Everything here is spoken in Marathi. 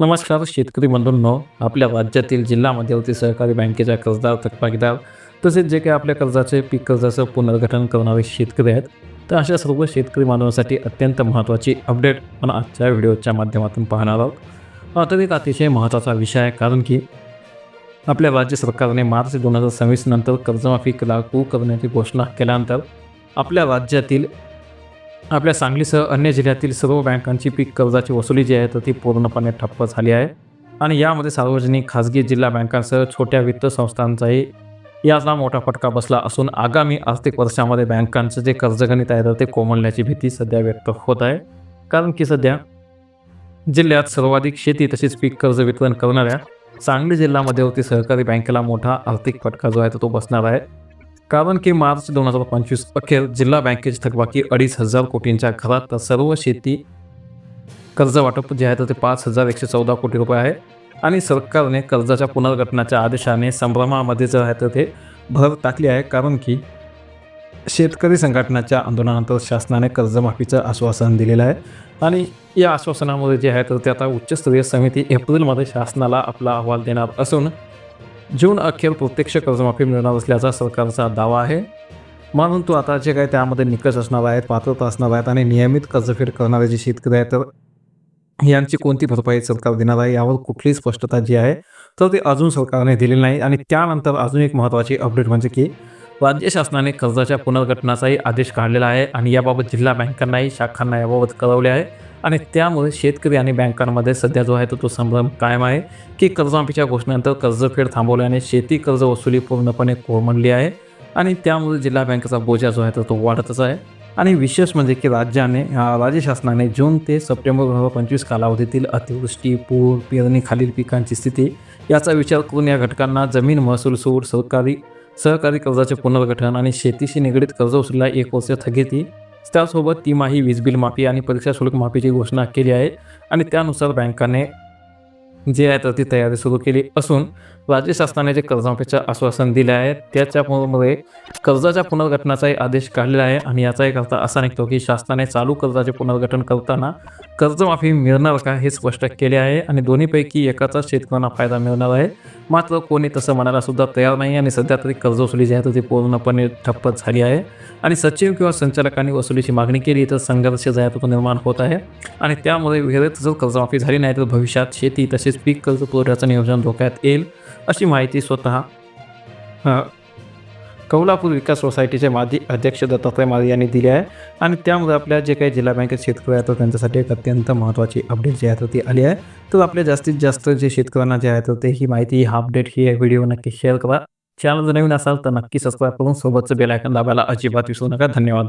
नमस्कार शेतकरी बंधूंनो. आपल्या राज्यातील जिल्हा मध्यवर्ती सहकारी बँकेच्या कर्जदार थकबाकीदार तसेच जे काही आपल्या कर्जाचे पीक कर्जाचं पुनर्गठन करणारे शेतकरी आहेत तर अशा सर्व शेतकरी बांधवांसाठी अत्यंत महत्त्वाची अपडेट आपण आजच्या व्हिडिओच्या माध्यमातून पाहणार आहोत. तर एक अतिशय महत्त्वाचा विषय आहे कारण की आपल्या राज्य सरकारने मार्च दोन हजार सव्वीस नंतर कर्जमाफी लागू करण्याची घोषणा केल्यानंतर आपल्या राज्यातील आपल्या सांगलीसह अन्य जिल्ह्यातील सर्व बँकांची पीक कर्जाची वसुली जी आहे तर ती पूर्णपणे ठप्प झाली आहे. आणि यामध्ये सार्वजनिक खाजगी जिल्हा बँकांसह छोट्या वित्त संस्थांचाही याचा मोठा फटका बसला असून आगामी आर्थिक वर्षामध्ये बँकांचं जे कर्जगणित आहे तर ते कोमलण्याची भीती सध्या व्यक्त होत आहे. कारण की सध्या जिल्ह्यात सर्वाधिक शेती तसेच पीक कर्ज वितरण करणाऱ्या सांगली जिल्हा मध्यवर्ती सहकारी बँकेला मोठा आर्थिक फटका जो आहे तो तो बसणार आहे. कारण की मार्च दोन हजार पंचवीस अखेर जिल्हा बँकेची थकबाकी अडीच हजार कोटींच्या घरात तर सर्व शेती कर्ज वाटप जे आहे तर ते पाच हजार एकशे चौदा कोटी रुपये आहे. आणि सरकारने कर्जाच्या पुनर्गठनाच्या आदेशाने संभ्रमामध्ये जे आहे तर ते भर टाकली आहे. कारण की शेतकरी संघटनाच्या आंदोलनानंतर शासनाने कर्जमाफीचं आश्वासन दिलेलं आहे. आणि या आश्वासनामध्ये जे आहे तर ते आता उच्चस्तरीय समिती एप्रिलमध्ये शासनाला आपला अहवाल देणार असून जून अखेर प्रत्यक्ष कर्जमाफी मिळणार असल्याचा सरकारचा दावा आहे. म्हणून तो आता जे काही त्यामध्ये निकष असणार आहेत पात्रता असणार आहेत आणि नियमित कर्जफेड करणारे जे शेतकरी आहेत तर यांची कोणती भरपाई सरकार देणार आहे यावर कुठलीच स्पष्टता जी आहे तर ती अजून सरकारने दिलेली नाही. आणि त्यानंतर अजून एक महत्त्वाची अपडेट म्हणजे की राज्य शासनाने कर्जाच्या पुनर्गठनाचाही आदेश काढलेला आहे आणि याबाबत जिल्हा बँकांनाही शाखांना याबाबत कळवले आहे. आणि त्यामुळे शेतकरी आणि बँकांमध्ये सध्या जो आहे तो तो संभ्रम कायम आहे की कर्जमाफीच्या घोषणेनंतर कर्जफेड थांबवल्याने शेती कर्ज वसुली पूर्णपणे कोळमडली आहे. आणि त्यामुळे जिल्हा बँकेचा बोजा जो आहे तो तो वाढतच आहे. आणि विशेष म्हणजे की राज्याने राज्य शासनाने जून ते सप्टेंबर दोन हजार पंचवीस कालावधीतील अतिवृष्टी पूर पेरणीखालील पिकांची स्थिती याचा विचार करून या घटकांना जमीन महसूल सूट सहकारी सहकारी कर्जाचे पुनर्गठन आणि शेतीशी निगडीत कर्ज वसुलीला एक वर्ष थकिती त्यासोबत तिमाही वीज बिल माफी आणि परीक्षा शुल्क माफीची घोषणा केली आहे आणि त्यानुसार बँकाने जे आहे तर ती तयारी सुरू केली असून राज्य शासनाने जे कर्जमाफीचं आश्वासन दिले आहे त्याच्यामुळे कर्जाच्या पुनर्गठनाचाही आदेश काढलेला आहे. आणि याचा एक अर्थ असा निघतो की शासनाने चालू कर्जाचे पुनर्गठन करताना कर्जमाफी मिळणार का हे स्पष्ट केले आहे आणि दोन्हीपैकी एकाचा शेतकऱ्यांना फायदा मिळणार आहे. मात्र कोणी तसं म्हणायला सुद्धा तयार नाही आणि सध्या तरी कर्ज वसुली जी आहे तर ती पूर्णपणे ठप्प झाली आहे. आणि सचिव किंवा संचालकांनी वसुलीची मागणी केली तर संघर्ष जो आहे तो निर्माण होत आहे. आणि त्यामुळे विहिरीत जर कर्जमाफी झाली नाही तर भविष्यात शेती तसेच पीक कर्ज पुरवठ्याचं नियोजन धोक्यात येईल अशी माहिती स्वतः कौलापूर विकास सोसायटीचे माजी अध्यक्ष दत्तात्रय मारे यांनी दिली आहे. आणि त्यामुळे आपल्या जे काही जिल्हा बँकेत शेतकरी आहेत त्यांच्यासाठी एक अत्यंत महत्त्वाची अपडेट जी आहे ती आली आहे. तर आपल्या जास्तीत जास्त जे शेतकऱ्यांना जे आहे ते ही माहिती हा अपडेट ही व्हिडिओ नक्की शेअर करा. चॅनल जर नवीन असाल तर नक्की सबस्क्राईब करून सोबतचं बेल आयकन दाबायला अजिबात विसरू नका. धन्यवाद.